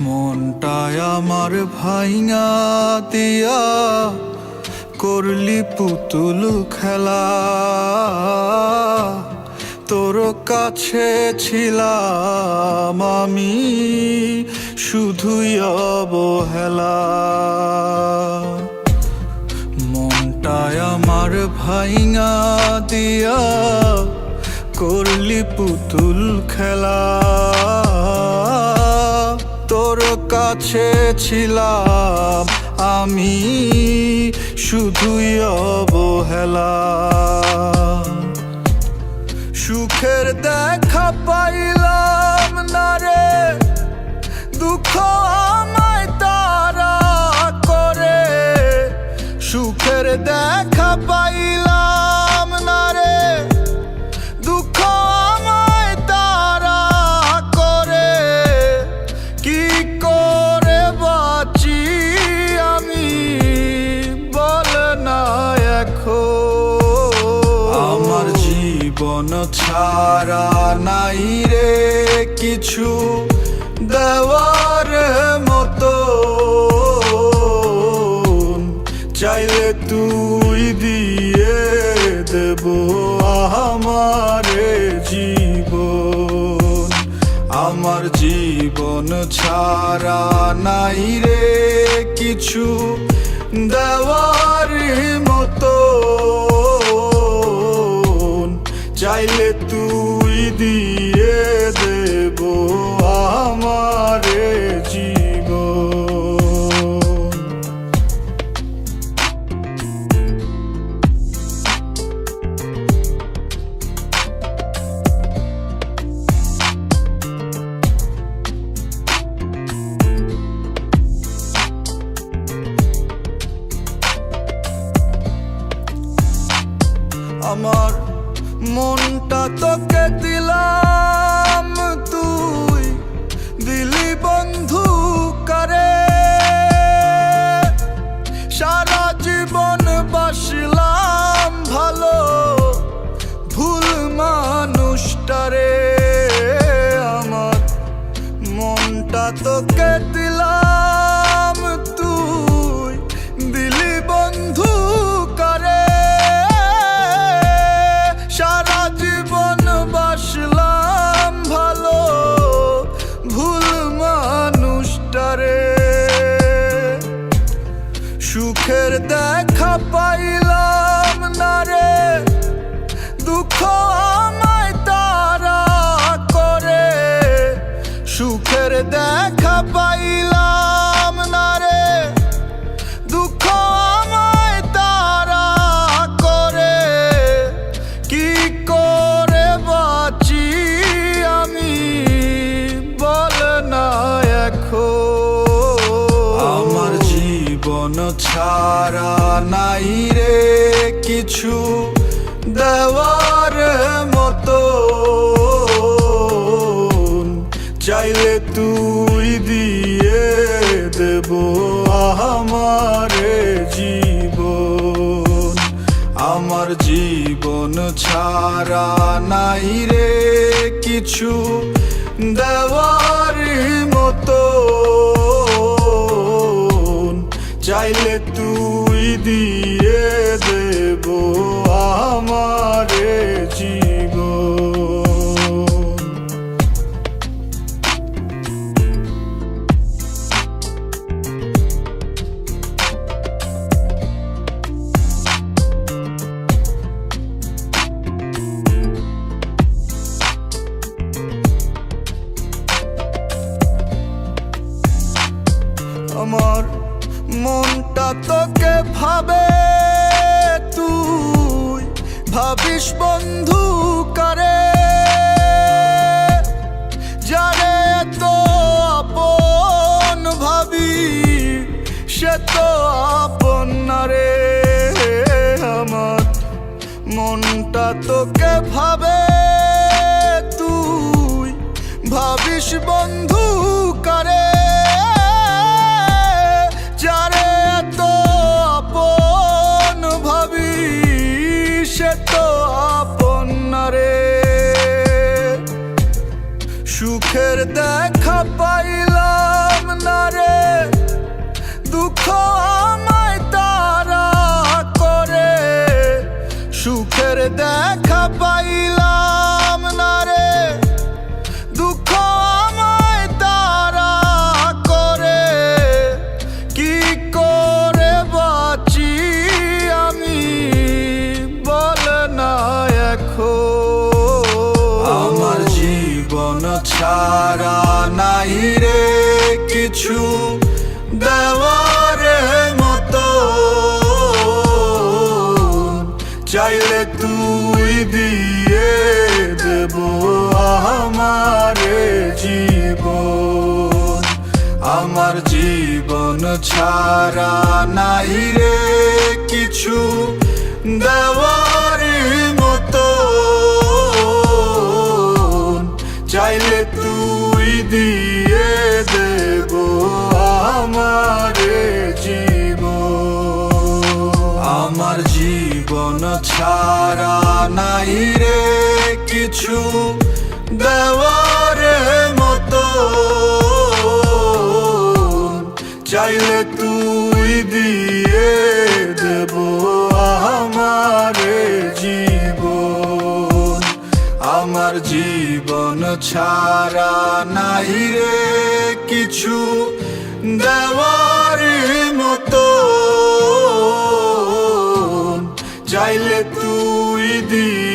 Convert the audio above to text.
মনটায় আমার ভাইঙা দিয়া করলি পুতুল খেলা। তোর কাছে ছিলাম আমি, শুধুই অবহেলা। মনটায় আমার ভাইঙা দিয়া করলি পুতুল খেলা। তোর কাছে ছিলাম আমি, শুধুই অবহেলা। সুখের দেখা পাইলাম না রে, দুঃখ আমায় তারা করে। সুখের দেখা পাইলাম ছাড়া নাই রে কিছু দেওয়ার মতো। চাইলে তুই দিয়ে দেব আমারে জীবন। আমার জীবন ছাড়া নাই রে কিছু দেওয়ার মতো। চাইলে তুই দিয়ে দেব। মানুষটারে আমার মনটা তোকে দিলাম দেখা পাইলাম না রে। দুঃখ আমায় তারা করে। কি করে বাঁচি আমি বল না এখন আমার জীবন ছাড়া নাই রে কিছু দেওয়ার জীবন ছাড়া নাই রে কিছু দেওয়ার মতো। চাইলে তুই দিয়ে দেব আমার জীবন। আমার মনটা তোকে ভাবে তুই। ভাবিস বন্ধু করে? তো আপন সে তো আপন আমার। মনটা তোকে ভাবে তুই। ভাবিস বন্ধু সুখের দেখা পাইলাম না রে। দুঃখ আমায় তারা করে। সুখের দেখা পাইলাম ছাড়া নাই রে কিছু দেওয়ার মতো। চাইলে তুই দিয়ে দেব আমারে জীবন। আমার জীবন ছাড়া নাই রে কিছু দেওয়ার দিয়ে দেব আমারে জীব আমার জীবন ছাড়া নাই রে কিছু দেওয়ার মতো। চাইলে তুই দিয়ে ছাড়া নাই রে কিছু দেওয়ার মতো। চাইলে তুই দিয়ে